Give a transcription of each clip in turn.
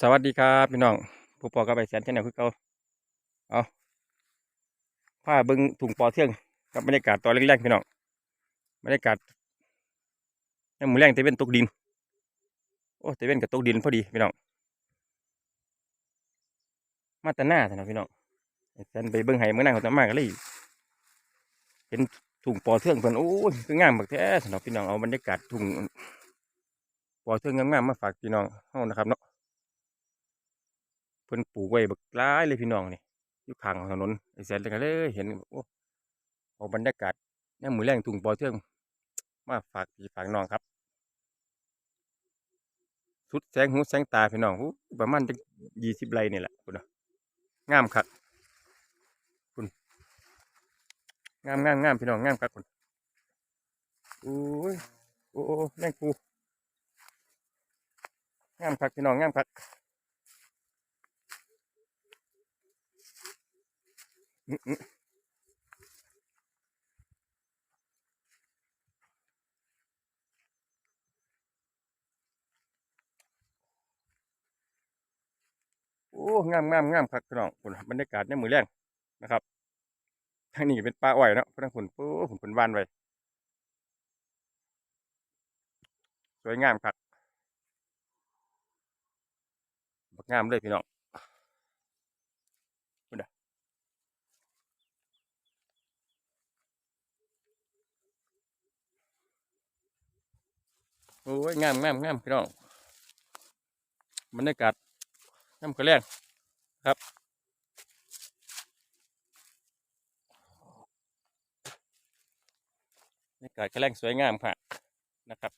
สวัสดีครับพี่น้องผู้ปอกับไปแสนเช่นเดียวคือเก่าเอาผ้าเบิ้งถุงปอเทืองกับบรรยากาศตอนแรกๆพี่น้องบรรยากาศยังมือแรงเตเวนตกดิน โอ้เตเวนกับตกดินพอดีพี่น้องมาต่หน้าสินะพี่น้องแสนไปเบิ้งไห้เมื่อหน้าเขาจะมากเลยเห็นถุงปอเทืองเพิ่นโอ้ยคืองามบักแท้สำหรับพี่น้องเอาบรรยากาศถุงปอเทืองงามๆมาฝากพี่น้องเฮานะครับเนาะ พิ่นปลูกไว้บักหลายเลยพี่น้องนี่อยู่ข้างถนนไอ้แสนเลยก็เลย เห็นโอ้เอาบรรยากาศนี่มือแรงทุ่งปอเทืองมาฝากพี่ฝากน้องครับ สุดแสงหูแสงตาพี่น้องอู้ประมาณจะยี่สิบไร่นี่แหละคุณงามคักคุณงามงามงามพี่น้องงามคักคุณโอ้ยโอ้แมงปูงามคักพี่น้องงามคักอื้ออื้อ โอ้งามงามงามครับพี่น้องคุณบรรยากาศในมือแรงนะครับทางนี้เป็นป่าอ้อยเนาะพนักคุณโอ้ผมเป็นบ้านไว้สวยงามครับงามเลยพี่น้องคุณน่ะ โอ้ยงามงามงามพี่น้องบรรยากาศน้ำกระแรงครับบรรยากาศกระแรงสวยงามค่ะนะครับ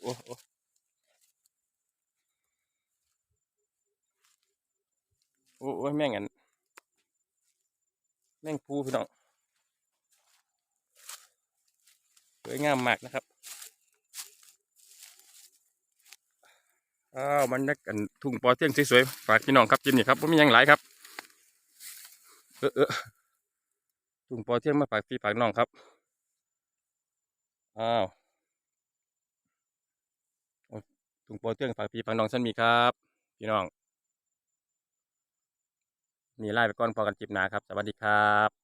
โอ้โอ้โอ้โอ้ยแม่งอันแม่งภูพี่น้อง สวยงามมากนะครับอ้าวมันนักกันทุ่งปอเตียงสวยๆฝากพี่น้องครับจิมนี่ครับผมมียังหลายครับเออเออทุ่งปอเตียงมาฝากพี่ฝากน้องครับอ้าวทุ่งปอเตียงฝากพี่ฝากน้องฉันมีครับ พี่น้องมีไล่ไปก่อนพอกันจิบหนาครับ สวัสดีครับ